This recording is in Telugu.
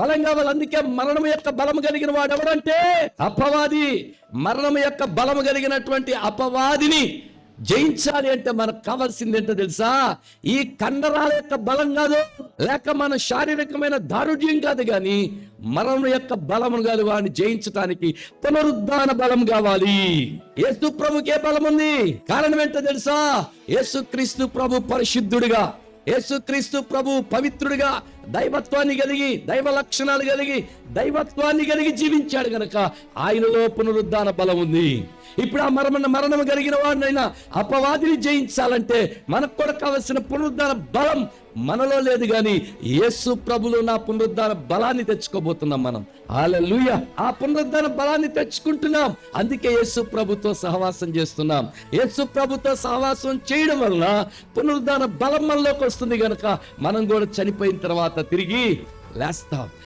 బలం కావాలి అందుకే మరణం యొక్క బలం కలిగిన వాడు ఎవడంటే అపవాది. మరణం యొక్క బలం కలిగినటువంటి అపవాదిని జయించాలి అంటే మనకు కావాల్సింది ఏంటో తెలుసా? ఈ కండరాల యొక్క బలం కాదు లేక మన శారీరకమైన దారుఢ్యం కాదు కానీ మరణం యొక్క బలము కాదు వాడిని జయించడానికి పునరుద్ధాన బలం కావాలి. యేసు ప్రభుకే బలం ఉంది. కారణం ఏంటో తెలుసా? యేసు క్రీస్తు ప్రభు పరిశుద్ధుడిగా యేసుక్రీస్తు ప్రభు పవిత్రుడిగా దైవత్వాన్ని కలిగి దైవ లక్షణాలు కలిగి దైవత్వాన్ని కలిగి జీవించాడు గనక ఆయనలో పునరుద్ధాన బలం ఉంది. ఇప్పుడు ఆ మరణ మరణం కలిగిన వాడినైనా అపవాదిని జయించాలంటే మనకు కూడా కావలసిన పునరుద్ధాన బలం మనలో లేదు కానీ యేసు ప్రభులు నా పునరుద్ధాన బలాన్ని తెచ్చుకోబోతున్నాం మనం. ఆలూయ ఆ పునరుద్ధాన బలాన్ని తెచ్చుకుంటున్నాం. అందుకే యేసు ప్రభుతో సహవాసం చేస్తున్నాం. యేసు ప్రభుతో సహవాసం చేయడం వలన పునరుద్ధాన బలం మనలోకి వస్తుంది కనుక మనం కూడా చనిపోయిన తర్వాత తిరిగి లేస్తాం.